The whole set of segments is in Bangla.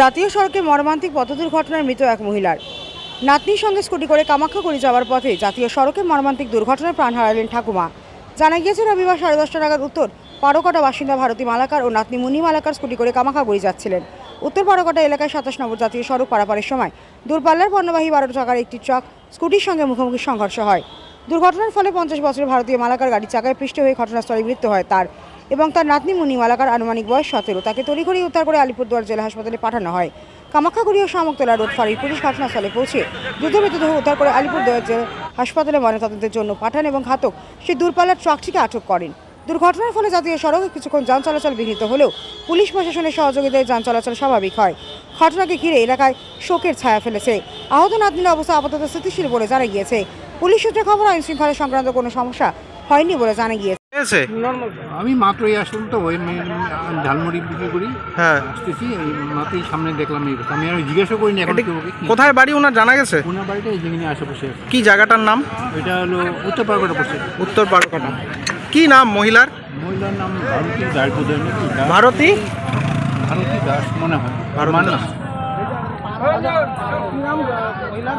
জাতীয় সড়কে মর্মান্তিক পথ দুর্ঘটনায় মৃত এক মহিলার। নাতনির সঙ্গে স্কুটি করে কামাখ্যাগুড়ি যাওয়ার পথে জাতীয় সড়কে মর্মান্তিক দুর্ঘটনায় প্রাণ হারালেন ঠাকুমা। জানা গিয়েছে, রবিবার সাড়ে দশটা নাগাদ উত্তর পারোকাটা বাসিন্দা ভারতী মালাকার ও নাতনি মুনি মালাকার স্কুটি করে কামাখ্যাগুড়ি যাচ্ছিলেন। উত্তর পারোকাটা এলাকায় সাতাশ নম্বর জাতীয় সড়ক পারাপারের সময় দূরপাল্লার পণ্যবাহী বারো চাকার একটি ট্রাক স্কুটির সঙ্গে মুখোমুখি সংঘর্ষ হয়। দুর্ঘটনার ফলে পঞ্চাশ বছরের ভারতীয় মালাকার গাড়ি চাকায় পৃষ্ঠ হয়ে ঘটনাস্থলে মৃত্যু হয় তার। এবং তার নাতনি মুনি মালাকার আনুমানিক বয়স সতেরো। তাকে তড়িঘড়ি উদ্ধার করে আলিপুরদুয়ার জেলা হাসপাতালে পাঠানো হয়। কামাখ্যাগুড়ি ও শামকতলা রোড ফাঁড়ির পুলিশ ঘটনাস্থলে পৌঁছে মৃতদেহ উদ্ধার করে আলিপুরদুয়ার জেলা হাসপাতালে ময়নাতদন্তের জন্য পাঠান এবং ঘাতক সেই দূরপাল্লার ট্রাকটিকে আটক করেন। দুর্ঘটনার ফলে জাতীয় সড়কে কিছুক্ষণ যান চলাচল বিঘ্নিত হলেও পুলিশ প্রশাসনের সহযোগিতায় যান চলাচল স্বাভাবিক হয়। ঘটনাকে ঘিরে এলাকায় শোকের ছায়া ফেলেছে। আহত নাতনির অবস্থা আপাতত স্থিতিশীল বলে জানা গিয়েছে। পুলিশ সূত্রে খবর আইন শৃঙ্খলা সংক্রান্ত কোনো সমস্যা হয়নি বলে জানা গিয়েছে। হয়েছে? আমি মাত্রই আসলাম তো ওই ঝালমুড়ি বিক্রি করি। হ্যাঁ। আসতেছি এই মাত্রই সামনে দেখলাম এই আমি আর জিজ্ঞাসা করিনি এখন কোথায় বাড়ি? ওনার জানা গেছে? ওনার বাড়িটা এই জিনিস আশেপাশে। কি জায়গাটার নাম? এটা হলো উত্তর পারগটা পড়ছে উত্তর পারকাটা কি নাম মহিলার? মহিলার নাম ভারতী দাস ভারতী? ভারতী দাস মনে হয়। ভারতী মান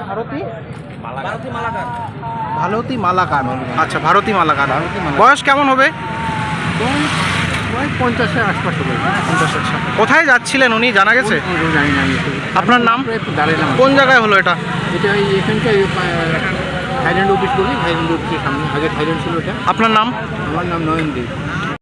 ভারতী? ভারতী মালাকার। আচ্ছা ভারতী মালাকার। ভারতী মালাকার। বয়স কেমন হবে? পঞ্চাশের আশপাশ কোথায় যাচ্ছিলেন উনি? জানা গেছে? আপনার নাম? কোন জায়গায় হলো এটা? এটা এই এখানকার থাইল্যান্ড অফিস বলি থাইল্যান্ড অফিসের সামনে। আগে থাইল্যান্ড ছিল এটা। আপনার নাম? আমার নাম নয়ন দেব